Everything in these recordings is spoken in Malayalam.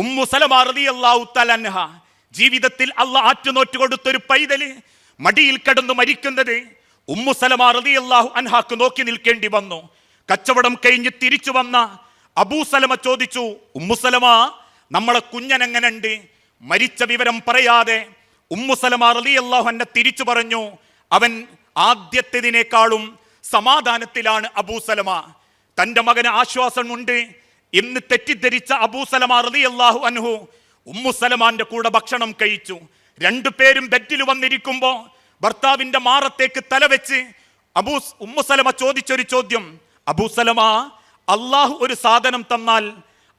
ഉമ്മു സലമ റളിയല്ലാഹു ജീവിതത്തിൽ അല്ല ആറ്റുനോറ്റ് കൊടുത്തൊരു പൈതൽ മടിയിൽ കിടന്നു മരിക്കുന്നത് ഉമ്മു സലമ റളിയല്ലാഹു അൻഹാക്ക് നോക്കി നിൽക്കേണ്ടി വന്നു. കച്ചവടം കഴിഞ്ഞ് തിരിച്ചു വന്ന അബൂ സലമ ചോദിച്ചു ഉമ്മു സലമ നമ്മളെ കുഞ്ഞനെങ്ങനെയുണ്ട് മരിച്ച വിവരം പറയാതെ ഉമ്മു സലമ റളിയല്ലാഹു അൻഹ തിരിച്ചു പറഞ്ഞു. അവൻ ആദ്യത്തേതിനേക്കാളും സമാധാനത്തിലാണ് അബൂ സലമ. തന്റെ മകന് ആശ്വാസമുണ്ട്. എന്ന് തെറ്റിദ്ധരിച്ച അബൂ അലി അള്ളാഹു അനുഹു ഉമ്മു സലമാന്റെ കൂടെ ഭക്ഷണം കഴിച്ചു. രണ്ടുപേരും ബെഡിൽ വന്നിരിക്കുമ്പോ ഭർത്താവിന്റെ മാറത്തേക്ക് തലവെച്ച് അബൂസ് ഉമ്മു സലമ ചോദിച്ചൊരു ചോദ്യം. അബൂ സലമ അള്ളാഹു ഒരു സാധനം തന്നാൽ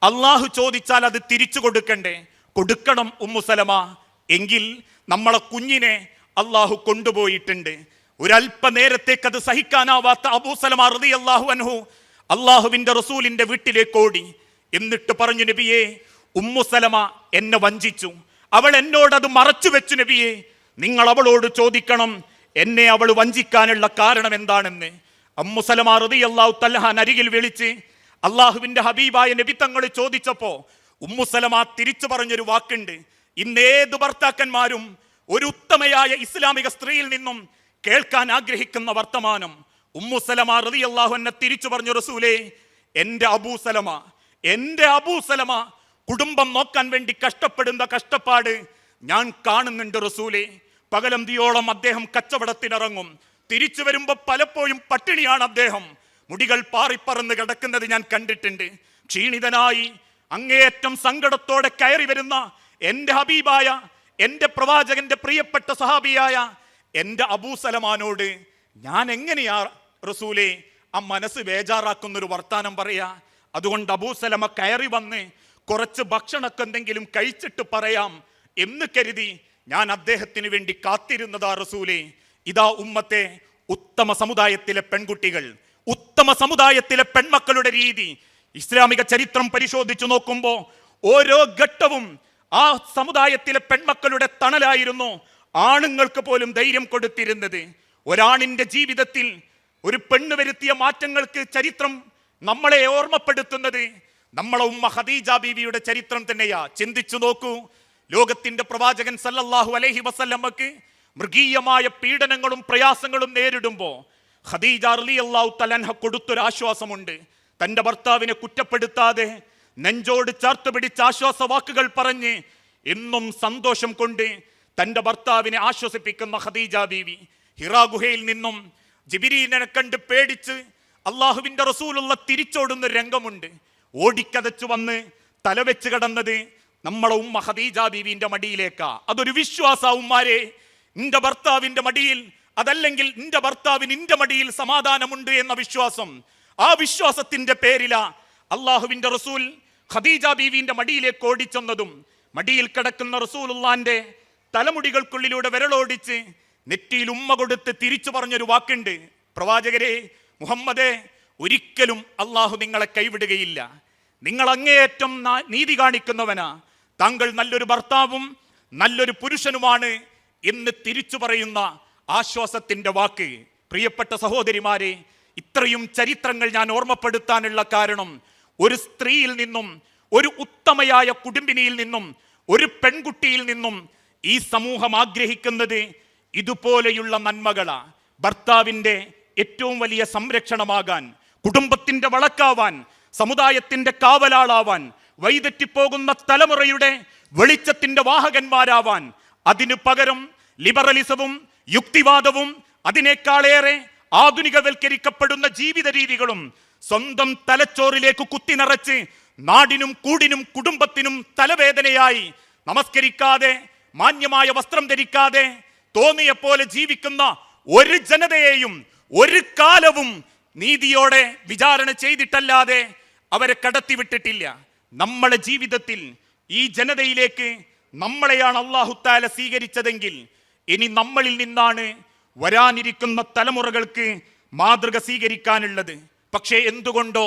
അള്ളാഹു ചോദിച്ചാൽ അത് തിരിച്ചു കൊടുക്കണ്ടേ? കൊടുക്കണം ഉമ്മു സലമ. എങ്കിൽ നമ്മളെ കുഞ്ഞിനെ അള്ളാഹു കൊണ്ടുപോയിട്ടുണ്ട്. ഒരല്പ നേരത്തേക്ക് അത് സഹിക്കാനാവാത്ത അബൂ സലമ റതി അള്ളാഹു അൻഹു അള്ളാഹുവിന്റെ റസൂലിന്റെ വീട്ടിലേക്ക് ഓടി. എന്നിട്ട് പറഞ്ഞു നബിയെ ഉമ്മുസലമ എന്നെ വഞ്ചിച്ചു. അവൾ എന്നോടത് മറച്ചു വെച്ചു നബിയെ. നിങ്ങൾ അവളോട് ചോദിക്കണം എന്നെ അവൾ വഞ്ചിക്കാനുള്ള കാരണം എന്താണെന്ന്. അമ്മുസലമ റതി അള്ളാഹു തല്ലഹാൻ അരികിൽ വിളിച്ച് അള്ളാഹുവിന്റെ ഹബീബായ നബി തങ്ങൾ ചോദിച്ചപ്പോ ഉമ്മുസലമ തിരിച്ചു പറഞ്ഞൊരു വാക്കുണ്ട്. ഇന്നേത് ഭർത്താക്കന്മാരും ഒരു ഉത്തമയായ ഇസ്ലാമിക സ്ത്രീയിൽ നിന്നും കേൾക്കാൻ ആഗ്രഹിക്കുന്ന വർത്തമാനം. ഉമ്മു സലമ റതി അള്ളാഹു എന്നെ തിരിച്ചു പറഞ്ഞു റസൂലേ എന്റെ അബൂ സലമ എന്റെ അബൂ സലമ കുടുംബം നോക്കാൻ വേണ്ടി കഷ്ടപ്പെടുന്ന കഷ്ടപ്പാട് ഞാൻ കാണുന്നുണ്ട് റസൂലേ. പകലന്തിയോളം അദ്ദേഹം കച്ചവടത്തിനിറങ്ങും. തിരിച്ചു വരുമ്പോൾ പലപ്പോഴും പട്ടിണിയാണ് അദ്ദേഹം. മുടികൾ പാറിപ്പറന്ന് കിടക്കുന്നത് ഞാൻ കണ്ടിട്ടുണ്ട്. ക്ഷീണിതനായി അങ്ങേയറ്റം സങ്കടത്തോടെ കയറി വരുന്ന എന്റെ ഹബീബായ എന്റെ പ്രവാചകന്റെ പ്രിയപ്പെട്ട സഹാബിയായ എന്റെ അബൂസലമാനോട് ഞാൻ എങ്ങനെയാ റസൂലെ ആ മനസ്സ് ബേജാറാക്കുന്ന ഒരു വർത്താനം പറയാ. അതുകൊണ്ട് അബൂസലമ കയറി വന്ന് കുറച്ച് ഭക്ഷണമൊക്കെ എന്തെങ്കിലും കഴിച്ചിട്ട് പറയാം എന്ന് കരുതി ഞാൻ അദ്ദേഹത്തിന് വേണ്ടി കാത്തിരുന്നതാ റസൂലെ. ഇതാ ഉമ്മത്തെ ഉത്തമ സമുദായത്തിലെ പെൺകുട്ടികൾ ഉത്തമ സമുദായത്തിലെ പെൺമക്കളുടെ രീതി. ഇസ്ലാമിക ചരിത്രം പരിശോധിച്ചു നോക്കുമ്പോൾ ഓരോ ഘട്ടവും ആ സമുദായത്തിലെ പെൺമക്കളുടെ തണലായിരുന്നു ആണുങ്ങൾക്ക് പോലും ധൈര്യം കൊടുത്തിരുന്നത്. ഒരാണിന്റെ ജീവിതത്തിൽ ഒരു പെണ്ണ് വരുത്തിയ മാറ്റങ്ങൾക്ക് ചരിത്രം നമ്മളെ ഓർമ്മപ്പെടുത്തുന്നത് നമ്മളെ ഉമ്മ ഖദീജ ബീവിയുടെ ചരിത്രം തന്നെയാ. ചിന്തിച്ചു നോക്കൂ. ലോകത്തിന്റെ പ്രവാചകൻ സല്ലല്ലാഹു അലൈഹി വസല്ലമ്മക്ക് മൃഗീയമായ പീഡനങ്ങളും പ്രയാസങ്ങളും നേരിടുമ്പോ ഖദീജ അള്ളാഹു തലൻഹ കൊടുത്തൊരാശ്വാസമുണ്ട്. തന്റെ ഭർത്താവിനെ കുറ്റപ്പെടുത്താതെ നെഞ്ചോട് ചേർത്ത് പിടിച്ച ആശ്വാസ വാക്കുകൾ പറഞ്ഞ് എന്നും സന്തോഷം കൊണ്ട് തന്റെ ഭർത്താവിനെ ആശ്വസിപ്പിക്കുന്ന ഖദീജ ബീവി ഹിറാ ഗുഹയിൽ നിന്നും ജിബിരീനെ കണ്ട് പേടിച്ച് അള്ളാഹുവിന്റെ റസൂലുള്ള തിരിച്ചോടുന്ന രംഗമുണ്ട്. ഓടിക്കതച്ചു വന്ന് തലവെച്ച് കടന്നത് നമ്മളെ ഉമ്മ ഹദീജ ബീവിന്റെ മടിയിലേക്കാ. അതൊരു വിശ്വാസ ഉമ്മാരെ നിന്റെ ഭർത്താവിന്റെ മടിയിൽ അതല്ലെങ്കിൽ നിന്റെ ഭർത്താവിന് നിന്റെ മടിയിൽ സമാധാനമുണ്ട് എന്ന വിശ്വാസം. ആ വിശ്വാസത്തിന്റെ പേരില അള്ളാഹുവിന്റെ റസൂൽ ഖദീജ ബീവിന്റെ മടിയിലേക്ക് ഓടിച്ചെന്നതും. മടിയിൽ കിടക്കുന്ന റസൂലുള്ളാന്റെ തലമുടികൾക്കുള്ളിലൂടെ വിരളോടിച്ച് നെറ്റിയിൽ ഉമ്മ കൊടുത്ത് തിരിച്ചു പറഞ്ഞൊരു വാക്കുണ്ട്. പ്രവാചകരെ മുഹമ്മദേ ഒരിക്കലും അള്ളാഹു നിങ്ങളെ കൈവിടുകയില്ല. നിങ്ങൾ അങ്ങേയറ്റം നീതി കാണിക്കുന്നവനാ. താങ്കൾ നല്ലൊരു ഭർത്താവും നല്ലൊരു പുരുഷനുമാണ് എന്ന് തിരിച്ചു പറയുന്ന ആശ്വാസത്തിന്റെ വാക്ക്. പ്രിയപ്പെട്ട സഹോദരിമാരെ ഇത്രയും ചരിത്രങ്ങൾ ഞാൻ ഓർമ്മപ്പെടുത്താനുള്ള കാരണം ഒരു സ്ത്രീയിൽ നിന്നും ഒരു ഉത്തമയായ കുടുംബിനിയിൽ നിന്നും ഒരു പെൺകുട്ടിയിൽ നിന്നും ഈ സമൂഹം ആഗ്രഹിക്കുന്നത് ഇതുപോലെയുള്ള നന്മകളാ ഭർത്താവിന്റെ ഏറ്റവും വലിയ സംരക്ഷണമാകാൻ കുടുംബത്തിന്റെ വളക്കാവാൻ സമുദായത്തിന്റെ കാവലാളാവാൻ വൈതെറ്റിപ്പോകുന്ന തലമുറയുടെ വെളിച്ചത്തിന്റെ വാഹകന്മാരാവാൻ അതിനു പകരം ലിബറലിസവും യുക്തിവാദവും അതിനേക്കാളേറെ ആധുനികവൽക്കരിക്കപ്പെടുന്ന ജീവിത രീതികളും സ്വന്തം തലച്ചോറിലേക്ക് കുത്തി നിറച്ച് നാടിനും കൂടിനും കുടുംബത്തിനും തലവേദനയായി നമസ്കരിക്കാതെ മാന്യമായ വസ്ത്രം ധരിക്കാതെ തോന്നിയ പോലെ ജീവിക്കുന്ന ഒരു ജനതയെയും ഒരു കാലവും നീതിയോടെ വിചാരണ ചെയ്തിട്ടല്ലാതെ അവരെ കടത്തിവിട്ടിട്ടില്ല നമ്മളെ ജീവിതത്തിൽ ഈ ജനതയിലേക്ക് നമ്മളെയാണ് അള്ളാഹുത്താല സ്വീകരിച്ചതെങ്കിൽ ഇനി നമ്മളിൽ നിന്നാണ് വരാനിരിക്കുന്ന തലമുറകൾക്ക് മാതൃക സ്വീകരിക്കാനുള്ളത്. പക്ഷേ എന്തുകൊണ്ടോ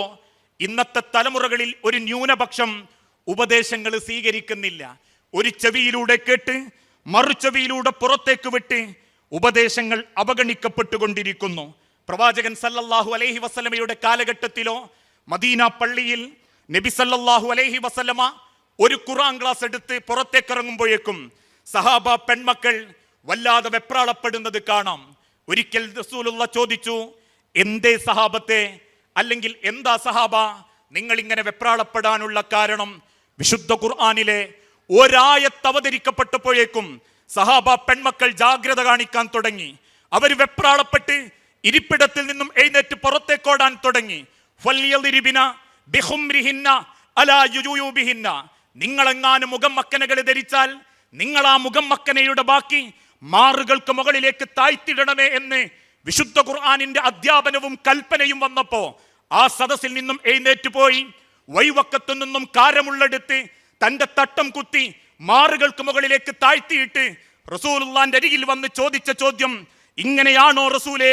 ഇന്നത്തെ തലമുറകളിൽ ഒരു ന്യൂനപക്ഷം ഉപദേശങ്ങൾ സ്വീകരിക്കുന്നില്ല. ഒരു ചെവിയിലൂടെ കേട്ട് മറുചെവിയിലൂടെ പുറത്തേക്ക് വിട്ട് ഉപദേശങ്ങൾ അവഗണിക്കപ്പെട്ടുകൊണ്ടിരിക്കുന്നു. പ്രവാചകൻ സല്ലല്ലാഹു അലൈഹി വസല്ലമയുടെ കാലഘട്ടത്തിലോ മദീന പള്ളിയിൽ നബി സല്ലല്ലാഹു അലൈഹി വസല്ലമ ഒരു ഖുറാൻ ക്ലാസ് എടുത്ത് പുറത്തേക്ക് ഇറങ്ങുമ്പോഴേക്കും സഹാബ പെൺമക്കൾ വല്ലാതെ വെപ്രാളപ്പെടുന്നത് കാണാം. ഒരിക്കൽ റസൂലുള്ള ചോദിച്ചു എന്തേ സഹാബത്തെ? അല്ലെങ്കിൽ എന്താ സഹാബ? നിങ്ങൾ ഇങ്ങനെ വെപ്രാളപ്പെടാനുള്ള കാരണം വിശുദ്ധ ഖുർആാനിലെ ഒരായത്ത് അവതരിക്കപ്പെട്ടപ്പോഴേക്കും സഹാബ പെൺമക്കൾ ജാഗ്രത കാണിക്കാൻ തുടങ്ങി. അവർ വെപ്രാളപ്പെട്ട് ഇരിപ്പിടത്തിൽ നിന്നും എഴുന്നേറ്റ് പുറത്തേക്കോടാൻ തുടങ്ങി. നിങ്ങളെങ്ങാനും മുഖം മക്കനകളെ ധരിച്ചാൽ നിങ്ങൾ ആ മുഖം മക്കനയുടെ ബാക്കി മാറുകൾക്ക് മുകളിലേക്ക് താഴ്ത്തിടണമേ എന്ന് വിശുദ്ധ ഖുർആാനിന്റെ അധ്യാപനവും കൽപ്പനയും വന്നപ്പോ ആ സദസ്സിൽ നിന്നും എഴുന്നേറ്റ് പോയി വൈവക്കത്തു നിന്നും കാരമുള്ളെടുത്ത് തന്റെ തട്ടം കുത്തി മാറുകൾക്ക് മുകളിലേക്ക് താഴ്ത്തിയിട്ട് റസൂലുള്ളാന്റെ അരികിൽ വന്ന് ചോദിച്ച ചോദ്യം ഇങ്ങനെയാണോ റസൂലെ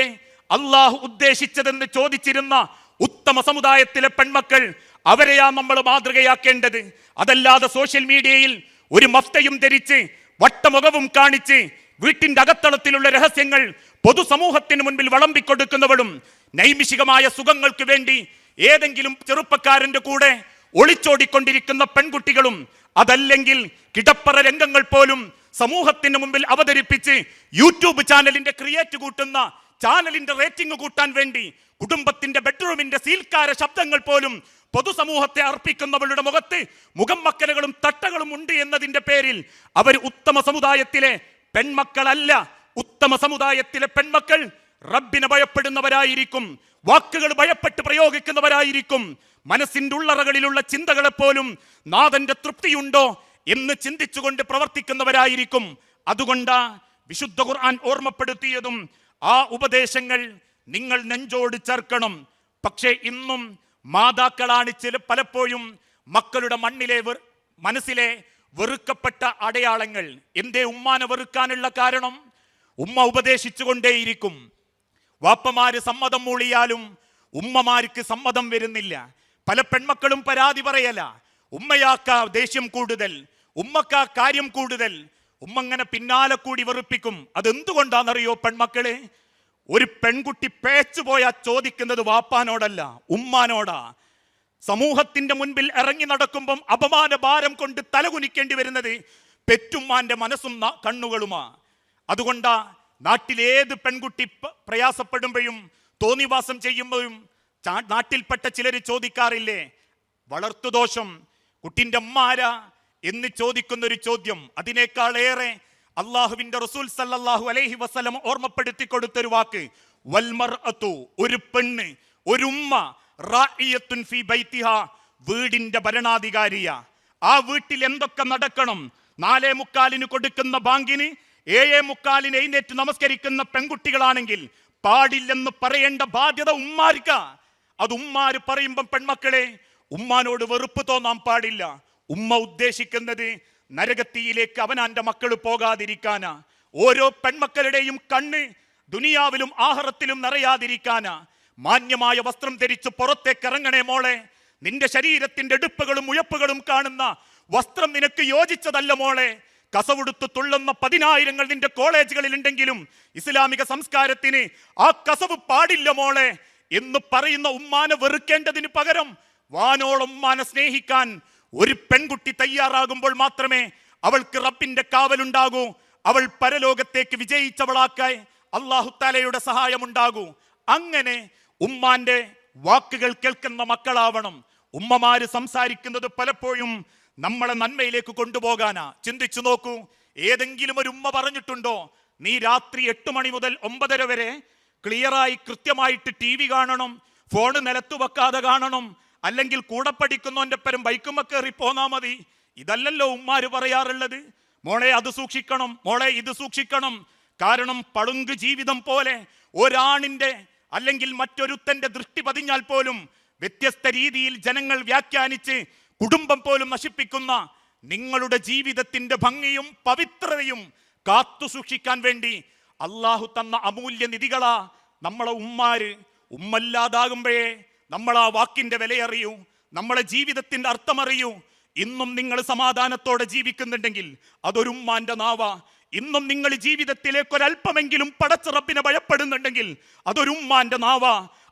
അള്ളാഹു ഉദ്ദേശിച്ചതെന്ന് ചോദിച്ചിരുന്ന ഉത്തമ സമുദായത്തിലെ പെൺമക്കൾ അവരെയാ നമ്മൾ മാതൃകയാക്കേണ്ടത്? അതല്ലാതെ സോഷ്യൽ മീഡിയയിൽ ഒരു മഫ്തയും ധരിച്ച് വട്ടമുഖവും കാണിച്ച് വീട്ടിന്റെ അകത്തളത്തിലുള്ള രഹസ്യങ്ങൾ പൊതുസമൂഹത്തിന് മുൻപിൽ വളമ്പിക്കൊടുക്കുന്നവളും നൈമിഷികമായ സുഖങ്ങൾക്ക് വേണ്ടി ഏതെങ്കിലും ചെറുപ്പക്കാരന്റെ കൂടെ ഒളിച്ചോടിക്കൊണ്ടിരിക്കുന്ന പെൺകുട്ടികളും അതല്ലെങ്കിൽ കിടപ്പറ രംഗങ്ങൾ പോലും സമൂഹത്തിന് മുമ്പിൽ അവതരിപ്പിച്ച് യൂട്യൂബ് ചാനലിന്റെ ക്രിയേറ്റ് കൂട്ടുന്ന ചാനലിന്റെ റേറ്റിംഗ് കൂട്ടാൻ വേണ്ടി കുടുംബത്തിന്റെ ബെഡ്റൂമിന്റെ സീൽക്കാര ശബ്ദങ്ങൾ പോലും പൊതുസമൂഹത്തെ അർപ്പിക്കുന്നവളുടെ മുഖത്ത് മുഖം മക്കലുകളും തട്ടകളും ഉണ്ട് എന്നതിന്റെ പേരിൽ അവർ ഉത്തമ സമുദായത്തിലെ പെൺമക്കളല്ല. ഉത്തമ സമുദായത്തിലെ പെൺമക്കൾ റബ്ബിനെ ഭയപ്പെടുന്നവരായിരിക്കും വാക്കുകൾ ഭയപ്പെട്ട് പ്രയോഗിക്കുന്നവരായിരിക്കും. മനസ്സിന്റെ ഉള്ളറകളിലുള്ള ചിന്തകളെപ്പോലും നാഥന്റെ തൃപ്തിയുണ്ടോ എന്ന് ചിന്തിച്ചുകൊണ്ട് പ്രവർത്തിക്കുന്നവരായിരിക്കും. അതുകൊണ്ടാ വിശുദ്ധ ഖുർആൻ ഓർമ്മപ്പെടുത്തിയതും ആ ഉപദേശങ്ങൾ നിങ്ങൾ നെഞ്ചോട് ചേർക്കണം. പക്ഷേ ഇന്നും മാതാക്കളാണ് ചില പലപ്പോഴും മക്കളുടെ മണ്ണിലെ മനസ്സിലെ വെറുക്കപ്പെട്ട അടയാളങ്ങൾ. എന്തേ ഉമ്മാനെ വെറുക്കാനുള്ള കാരണം? ഉമ്മ ഉപദേശിച്ചുകൊണ്ടേയിരിക്കും. വാപ്പമാര് സമ്മതം മൂളിയാലും ഉമ്മമാർക്ക് സമ്മതം വരുന്നില്ല. പല പെൺമക്കളും പരാതി പറയല. ഉമ്മയാക്ക ദേഷ്യം കൂടുതൽ ഉമ്മക്ക കാര്യം കൂടുതൽ. ഉമ്മ അങ്ങനെ പിന്നാലെ കൂടി വെറുപ്പിക്കും. അതെന്തുകൊണ്ടാണെന്നറിയോ പെൺമക്കളെ? ഒരു പെൺകുട്ടി പേച്ചു പോയാൽ ചോദിക്കുന്നത് വാപ്പാനോടല്ല ഉമ്മാനോടാ. സമൂഹത്തിന്റെ മുൻപിൽ ഇറങ്ങി നടക്കുമ്പം അപമാന ഭാരം കൊണ്ട് തലകുനിക്കേണ്ടി വരുന്നത് പെറ്റുമ്മാന്റെ മനസ്സും കണ്ണുകളുമാ. അതുകൊണ്ടാ നാട്ടിലേത് പെൺകുട്ടി പ്രയാസപ്പെടുമ്പോഴും തോന്നിവാസം ചെയ്യുമ്പോഴും നാട്ടിൽപ്പെട്ട ചിലർ ചോദിക്കാറില്ലേ? വളർത്തുദോഷം കുട്ടിന്റെ അമ്മാര എന്ന് ചോദിക്കുന്ന ഒരു ചോദ്യം. അതിനേക്കാൾ ഏറെ അള്ളാഹുവിന്റെ റസൂൽ സല്ലാഹു അലൈഹി വസ്ലം ഓർമ്മപ്പെടുത്തി കൊടുത്തൊരു വാക്ക്. വൽമർ അത്തു ഒരു പെണ്ണ് ഒരു ഉമ്മ ഫി ബൈത്തിഹ വീടിന്റെ ഭരണാധികാരിയ. ആ വീട്ടിൽ എന്തൊക്കെ നടക്കണം? നാലേ മുക്കാലിന് കൊടുക്കുന്ന ബാങ്കിന് ഏഴേ മുക്കാലിന് എഴുന്നേറ്റ് നമസ്കരിക്കുന്ന പെൺകുട്ടികളാണെങ്കിൽ പാടില്ലെന്ന് പറയേണ്ട ബാധ്യത ഉമ്മാർക്ക. അത് ഉമ്മാര് പറയുമ്പം പെൺമക്കളെ ഉമ്മാനോട് വെറുപ്പ് തോന്നാൻ പാടില്ല. ഉമ്മ ഉദ്ദേശിക്കുന്നത് നരകത്തിയിലേക്ക് അവനാന്റെ മക്കൾ പോകാതിരിക്കാനാ. ഓരോ പെൺമക്കളുടെയും കണ്ണ് ദുനിയാവിലും ആഹാരത്തിലും നിറയാതിരിക്കാനാ. മാന്യമായ വസ്ത്രം ധരിച്ച് പുറത്തേക്ക് ഇറങ്ങണേ മോളെ നിന്റെ ശരീരത്തിന്റെ എടുപ്പുകളും ഉയപ്പുകളും കാണുന്ന വസ്ത്രം നിനക്ക് യോജിച്ചതല്ല മോളെ. കസവുടുത്ത് തുള്ളുന്ന പതിനായിരങ്ങൾ നിന്റെ കോളേജുകളിൽ ഉണ്ടെങ്കിലും ഇസ്ലാമിക സംസ്കാരത്തിന് ആ കസവ് പാടില്ല മോളെ. എന്ന് പറയുന്ന ഉമ്മാനെ വെറുക്കേണ്ടതിന് പകരം വാനോളം ഉമ്മാനെ സ്നേഹിക്കാൻ ഒരു പെൺകുട്ടി തയ്യാറാകുമ്പോൾ മാത്രമേ അവൾക്ക് റബ്ബിന്റെ കാവലുണ്ടാകൂ. അവൾ പരലോകത്തേക്ക് വിജയിച്ചവളാക്കായി അള്ളാഹുത്താലയുടെ സഹായമുണ്ടാകൂ. അങ്ങനെ ഉമ്മാന്റെ വാക്കുകൾ കേൾക്കുന്ന മക്കളാവണം. ഉമ്മമാര് സംസാരിക്കുന്നത് പലപ്പോഴും നമ്മളെ നന്മയിലേക്ക് കൊണ്ടുപോകാനാ. ചിന്തിച്ചു നോക്കൂ ഏതെങ്കിലും ഒരു ഉമ്മ പറഞ്ഞിട്ടുണ്ടോ നീ രാത്രി എട്ട് മണി മുതൽ ഒമ്പതര വരെ ക്ലിയറായി കൃത്യമായിട്ട് ടി വി കാണണം ഫോൺ നിലത്തു വെക്കാതെ കാണണം അല്ലെങ്കിൽ കൂടെ പഠിക്കുന്നവന്റെ പരം ബൈക്കുമ്മ കയറി പോന്നാ മതി. ഇതല്ലല്ലോ ഉമ്മാര് പറയാറുള്ളത്. മോളെ അത് സൂക്ഷിക്കണം മോളെ ഇത് സൂക്ഷിക്കണം. കാരണം പളുങ്ക് ജീവിതം പോലെ ഒരാണിന്റെ അല്ലെങ്കിൽ മറ്റൊരുത്തന്റെ ദൃഷ്ടി പതിഞ്ഞാൽ പോലും വ്യത്യസ്ത രീതിയിൽ ജനങ്ങൾ വ്യാഖ്യാനിച്ച് കുടുംബം പോലും നശിപ്പിക്കുന്ന നിങ്ങളുടെ ജീവിതത്തിന്റെ ഭംഗിയും പവിത്രതയും കാത്തു സൂക്ഷിക്കാൻ വേണ്ടി അള്ളാഹു തന്ന അമൂല്യ നിധികളാ നമ്മളെ ഉമ്മാര്. ഉമ്മല്ലാതാകുമ്പോഴേ നമ്മൾ ആ വാക്കിന്റെ വിലയറിയൂ നമ്മളെ ജീവിതത്തിന്റെ അർത്ഥമറിയൂ. ഇന്നും നിങ്ങൾ സമാധാനത്തോടെ ജീവിക്കുന്നുണ്ടെങ്കിൽ അതൊരു ഉമ്മാന്റെ നാവ. ഇന്നും നിങ്ങൾ ജീവിതത്തിലേക്ക് ഒരല്പമെങ്കിലും പടച്ച റബ്ബിനെ ഭയപ്പെടുന്നുണ്ടെങ്കിൽ അതൊരു ഉമ്മാന്റെ നാവ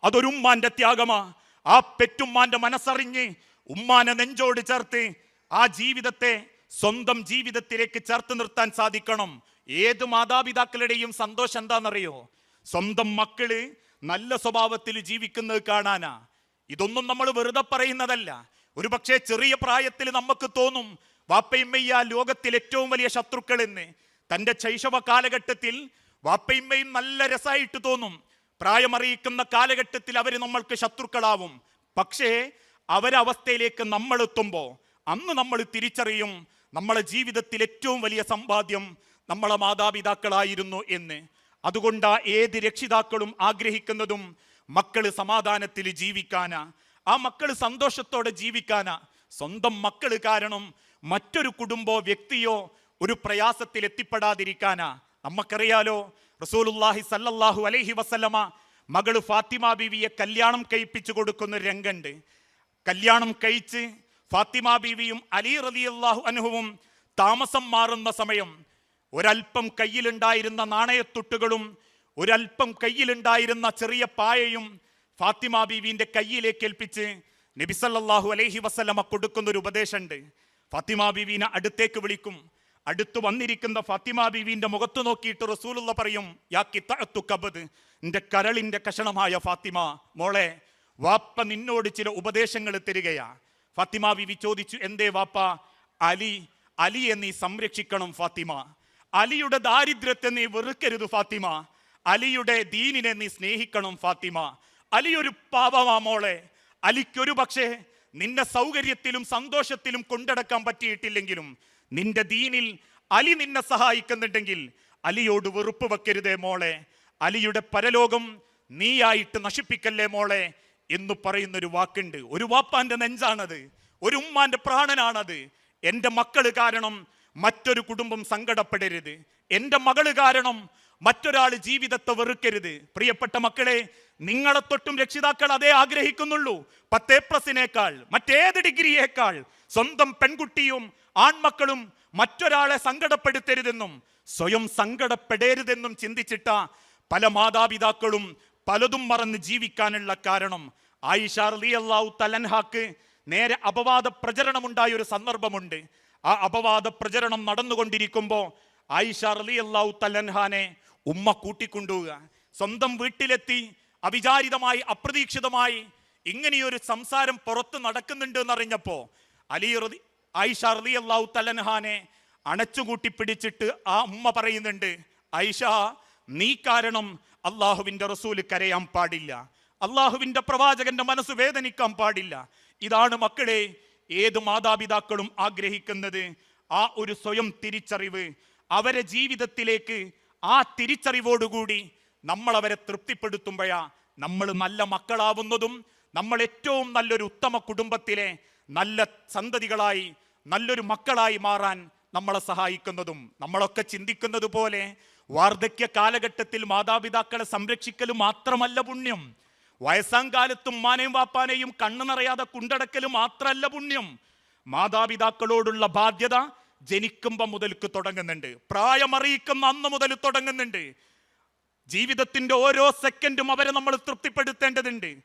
അതൊരു ഉമ്മാന്റെ ത്യാഗമാ. ആ പെറ്റുമ്മാന്റെ മനസ്സറിഞ്ഞ് ഉമ്മാനെ നെഞ്ചോട് ചേർത്ത് ആ ജീവിതത്തെ സ്വന്തം ജീവിതത്തിലേക്ക് ചേർത്ത് നിർത്താൻ സാധിക്കണം. ഏത് മാതാപിതാക്കളുടെയും സന്തോഷം എന്താണെന്നറിയോ? സ്വന്തം മക്കൾ നല്ല സ്വഭാവത്തിൽ ജീവിക്കുന്നത് കാണാനാ. ഇതൊന്നും നമ്മൾ വെറുതെ പറയുന്നതല്ല. ഒരുപക്ഷെ ചെറിയ പ്രായത്തിൽ നമുക്ക് തോന്നും വാപ്പയമ്മയ്യ ലോകത്തിൽ ഏറ്റവും വലിയ ശത്രുക്കൾ എന്ന് തന്റെ ശൈശവ കാലഘട്ടത്തിൽ വാപ്പയമ്മയും നല്ല രസമായിട്ട് തോന്നും. പ്രായമറിയിക്കുന്ന കാലഘട്ടത്തിൽ അവർ നമ്മൾക്ക് ശത്രുക്കളാവും. പക്ഷേ അവരവസ്ഥയിലേക്ക് നമ്മൾ എത്തുമ്പോൾ അന്ന് നമ്മൾ തിരിച്ചറിയും നമ്മളെ ജീവിതത്തിൽ ഏറ്റവും വലിയ സമ്പാദ്യം നമ്മളെ മാതാപിതാക്കളായിരുന്നു എന്ന്. അതുകൊണ്ടാ ഏത് രക്ഷിതാക്കളും ആഗ്രഹിക്കുന്നതും മക്കൾ സമാധാനത്തിൽ ജീവിക്കാനാ. ആ മക്കൾ സന്തോഷത്തോടെ ജീവിക്കാനാ. സ്വന്തം മക്കൾ കാരണം മറ്റൊരു കുടുംബോ വ്യക്തിയോ ഒരു പ്രയാസത്തിൽ എത്തിപ്പെടാതിരിക്കാനാ. നമുക്കറിയാലോ റസൂലുല്ലാഹി സല്ലല്ലാഹു അലൈഹി വസല്ലമ മകൾ ഫാത്തിമ ബീവിയെ കല്യാണം കഴിപ്പിച്ചു കൊടുക്കുന്ന രംഗണ്ട്. കല്യാണം കഴിച്ച് ഫാത്തിമ ബീവിയും അലി റളിയല്ലാഹു അൻഹുവും താമസം മാറുന്ന സമയം ഒരൽപ്പം കയ്യിലുണ്ടായിരുന്ന നാണയത്തുട്ടുകളും ഒരൽപ്പം കയ്യിലുണ്ടായിരുന്ന ചെറിയ പായയും ഫാത്തിമ ബീവിന്റെ കയ്യിലേക്ക് ഏൽപ്പിച്ച് നബിസല്ലാഹു അലൈഹി വസല്ലമ കൊടുക്കുന്ന ഒരു ഉപദേശമുണ്ട്. ഫാത്തിമ ബീവിനെ അടുത്തേക്ക് വിളിക്കും. അടുത്ത് വന്നിരിക്കുന്ന ഫാത്തിമ ബീവിന്റെ മുഖത്ത് നോക്കിയിട്ട് റസൂലുള്ള പറയും യാ കിത്തഅത്തു കബദ്. എന്റെ കരളിന്റെ കഷണമായ ഫാത്തിമ മോളെ വാപ്പ നിന്നോട് ചില ഉപദേശങ്ങൾ തരികയാ. ഫാത്തിമ ബീവി ചോദിച്ചു എന്തേ വാപ്പ അലി അലിയെ നീ സംരക്ഷിക്കണം ഫാത്തിമ. അലിയുടെ ദാരിദ്ര്യത്തെ നീ വെറുക്കരുത് ഫാത്തിമ. അലിയുടെ ദീനിനെ നീ സ്നേഹിക്കണം ഫാത്തിമ. അലി ഒരു പാപമാ മോളെ. അലിക്കൊരു പക്ഷേ നിന്റെ സൗകര്യത്തിലും സന്തോഷത്തിലും കൊണ്ടടക്കാൻ പറ്റിയിട്ടില്ലെങ്കിലും നിന്റെ ദീനിൽ അലി നിന്നെ സഹായിക്കുന്നുണ്ടെങ്കിൽ അലിയോട് വെറുപ്പ് വെക്കരുതേ മോളെ. അലിയുടെ പരലോകം നീയായിട്ട് നശിപ്പിക്കല്ലേ മോളെ എന്ന് പറയുന്ന ഒരു വാക്കുണ്ട്. ഒരു വാപ്പാന്റെ നെഞ്ചാണത്. ഒരു ഉമ്മാന്റെ പ്രാണനാണത്. എന്റെ മക്കൾ കാരണം മറ്റൊരു കുടുംബം സങ്കടപ്പെടരുത്. എന്റെ മകൾ കാരണം മറ്റൊരാൾ ജീവിതത്തെ വെറുക്കരുത്. പ്രിയപ്പെട്ട മക്കളെ നിങ്ങളെ തൊട്ടും രക്ഷിതാക്കൾ അതേ ആഗ്രഹിക്കുന്നുള്ളൂ. പത്തേ പ്ലസിനേക്കാൾ മറ്റേത് ഡിഗ്രിയേക്കാൾ. സ്വന്തം പെൺകുട്ടിയും ആൺമക്കളും മറ്റൊരാളെ സങ്കടപ്പെടുത്തരുതെന്നും സ്വയം സങ്കടപ്പെടരുതെന്നും ചിന്തിച്ചിട്ട പല മാതാപിതാക്കളും പലതും മറന്ന് ജീവിക്കാനുള്ള കാരണം ആയിഷ റളിയല്ലാഹു തലൻഹാക്ക് നേരെ അപവാദ പ്രചരണമുണ്ടായ ഒരു സന്ദർഭമുണ്ട്. ആ അപവാദ പ്രചരണം നടന്നുകൊണ്ടിരിക്കുമ്പോൾ ആയിഷ റളിയല്ലാഹു തലൻഹാനെ ഉമ്മ കൂട്ടിക്കൊണ്ടുപോവുക. സ്വന്തം വീട്ടിലെത്തി അവിചാരിതമായി അപ്രതീക്ഷിതമായി ഇങ്ങനെയൊരു സംസാരം പുറത്ത് നടക്കുന്നുണ്ട് എന്നറിഞ്ഞപ്പോ അലി റതി ആയിഷ റളിയല്ലാഹു തലൻഹാനെ അണച്ചുകൂട്ടി പിടിച്ചിട്ട് ആ ഉമ്മ പറയുന്നുണ്ട് ആയിഷ നീ കാരണം അള്ളാഹുവിന്റെ റസൂൽ കരയാൻ പാടില്ല. അള്ളാഹുവിന്റെ പ്രവാചകന്റെ മനസ്സ് വേദനിക്കാൻ പാടില്ല. ഇതാണ് മക്കളെ ഏത് മാതാപിതാക്കളും ആഗ്രഹിക്കുന്നത് ആ ഒരു സ്വയം തിരിച്ചറിവ് അവരെ ജീവിതത്തിലേക്ക് ആ തിരിച്ചറിവോടുകൂടി നമ്മൾ അവരെ തൃപ്തിപ്പെടുത്തുമ്പോഴാ നമ്മൾ നല്ല മക്കളാവുന്നതും നമ്മൾ ഏറ്റവും നല്ലൊരു ഉത്തമ കുടുംബത്തിലെ നല്ല സന്തതികളായി നല്ലൊരു മക്കളായി മാറാൻ നമ്മളെ സഹായിക്കുന്നതും നമ്മളൊക്കെ ചിന്തിക്കുന്നത് പോലെ വാർദ്ധക്യ കാലഘട്ടത്തിൽ മാതാപിതാക്കളെ സംരക്ഷിക്കൽ മാത്രമല്ല പുണ്യം. വയസ്സാം കാലത്തും ഉമ്മാനെയും വാപ്പാനെയും കണ്ണു നിറയാതെ കുണ്ടടക്കൽ മാത്രമല്ല പുണ്യം. മാതാപിതാക്കളോടുള്ള ബാധ്യത ജനിക്കുമ്പോ മുതൽക്ക് തുടങ്ങുന്നുണ്ട്. പ്രായമറിയിക്കുന്ന അന്ന് മുതൽ തുടങ്ങുന്നുണ്ട്. ജീവിതത്തിന്റെ ഓരോ സെക്കൻഡും അവരെ നമ്മൾ തൃപ്തിപ്പെടുത്തേണ്ടതുണ്ട്.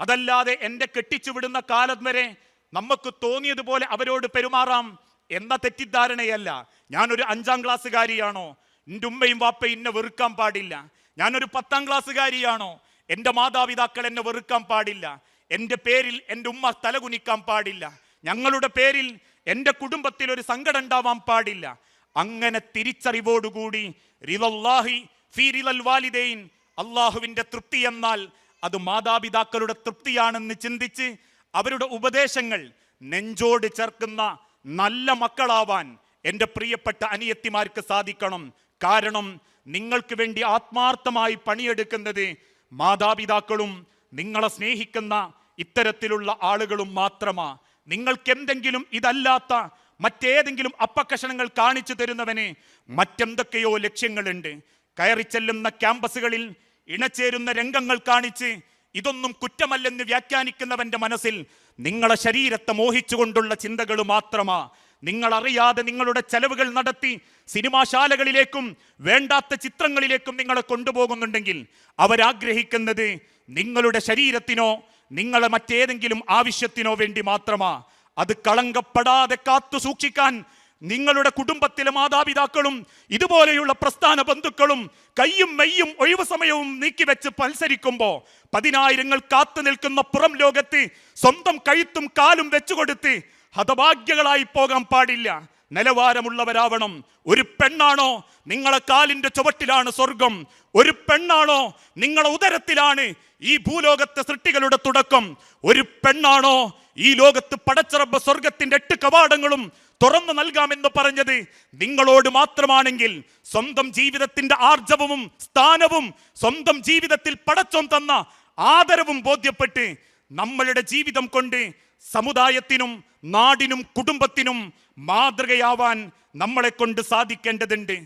അതല്ലാതെ എന്റെ കെട്ടിച്ചു വിടുന്ന കാലം വരെ നമുക്ക് തോന്നിയതുപോലെ അവരോട് പെരുമാറാം എന്ന തെറ്റിദ്ധാരണയല്ല. ഞാനൊരു അഞ്ചാം ക്ലാസ്സുകാരിയാണോ? എന്റെ ഉമ്മയും വാപ്പയും എന്നെ വെറുക്കാൻ പാടില്ല. ഞാനൊരു പത്താം ക്ലാസ്സുകാരിയാണോ? എന്റെ മാതാപിതാക്കൾ എന്നെ വെറുക്കാൻ പാടില്ല. എന്റെ പേരിൽ എന്റെ ഉമ്മ തലകുനിക്കാൻ പാടില്ല. ഞങ്ങളുടെ പേരിൽ എന്റെ കുടുംബത്തിൽ ഒരു സങ്കടം ഉണ്ടാവാൻ പാടില്ല. അങ്ങനെ തിരിച്ചറിവോടുകൂടി റിലല്ലാഹി ഫീ വാലിദൈൻ അള്ളാഹുവിന്റെ തൃപ്തി എന്നാൽ അത് മാതാപിതാക്കളുടെ തൃപ്തിയാണെന്ന് ചിന്തിച്ച് അവരുടെ ഉപദേശങ്ങൾ നെഞ്ചോട് ചേർക്കുന്ന നല്ല മക്കളാവാൻ എന്റെ പ്രിയപ്പെട്ട അനിയത്തിമാർക്ക് സാധിക്കണം. കാരണം നിങ്ങൾക്ക് വേണ്ടി ആത്മാർത്ഥമായി പണിയെടുക്കുന്നത് മാതാപിതാക്കളും നിങ്ങളെ സ്നേഹിക്കുന്ന ഇത്തരത്തിലുള്ള ആളുകളും മാത്രമാ. നിങ്ങൾക്ക് എന്തെങ്കിലും ഇതല്ലാത്ത മറ്റേതെങ്കിലും അപ്പക്കഷണങ്ങൾ കാണിച്ചു തരുന്നവന് മറ്റെന്തൊക്കെയോ ലക്ഷ്യങ്ങളുണ്ട്. കയറി ചെല്ലുന്ന ക്യാമ്പസുകളിൽ ഇണചേരുന്ന രംഗങ്ങൾ കാണിച്ച് ഇതൊന്നും കുറ്റമല്ലെന്ന് വ്യാഖ്യാനിക്കുന്നവന്റെ മനസ്സിൽ നിങ്ങളെ ശരീരത്തെ മോഹിച്ചുകൊണ്ടുള്ള ചിന്തകൾ മാത്രമാ. നിങ്ങൾ അറിയാതെ നിങ്ങളുടെ ചെലവുകൾ നടത്തി സിനിമാശാലകളിലേക്കും വേണ്ടാത്ത ചിത്രങ്ങളിലേക്കും നിങ്ങളെ കൊണ്ടുപോകുന്നുണ്ടെങ്കിൽ അവരാഗ്രഹിക്കുന്നത് നിങ്ങളുടെ ശരീരത്തിനോ നിങ്ങളെ മറ്റേതെങ്കിലും ആവശ്യത്തിനോ വേണ്ടി മാത്രമാ. അത് കളങ്കപ്പെടാതെ കാത്തു സൂക്ഷിക്കാൻ നിങ്ങളുടെ കുടുംബത്തിലെ മാതാപിതാക്കളും ഇതുപോലെയുള്ള പ്രസ്ഥാന ബന്ധുക്കളും കയ്യും മെയ്യും ഒഴിവു സമയവും നീക്കിവെച്ച് മത്സരിക്കുമ്പോ പതിനായിരങ്ങൾ കാത്തു നിൽക്കുന്ന പുറം ലോകത്ത് സ്വന്തം കഴുത്തും കാലും വെച്ചുകൊടുത്ത് ഹതഭാഗ്യകളായി പോകാൻ പാടില്ല. നിലവാരമുള്ളവരാവണം. ഒരു പെണ്ണാണോ? നിങ്ങളെ കാലിന്റെ ചുവട്ടിലാണ് സ്വർഗം. ഒരു പെണ്ണാണോ? നിങ്ങളെ ഉദരത്തിലാണ് ഈ ഭൂലോകത്തെ സൃഷ്ടികളുടെ തുടക്കം. ഒരു പെണ്ണാണോ? ഈ ലോകത്ത് പടച്ചിറബ് സ്വർഗത്തിന്റെ എട്ട് കവാടങ്ങളും തുറന്നു നൽകാമെന്ന് പറഞ്ഞത് നിങ്ങളോട് മാത്രമാണെങ്കിൽ സ്വന്തം ജീവിതത്തിന്റെ ആർജവവും സ്ഥാനവും സ്വന്തം ജീവിതത്തിൽ പടച്ചോൻ തന്ന ആദരവും ബോധ്യപ്പെട്ട് നമ്മളുടെ ജീവിതം കൊണ്ട് സമുദായത്തിനും നാടിനും കുടുംബത്തിനും മാതൃകയാവാൻ നമ്മളെ കൊണ്ട് സാധിക്കേണ്ടതുണ്ട്.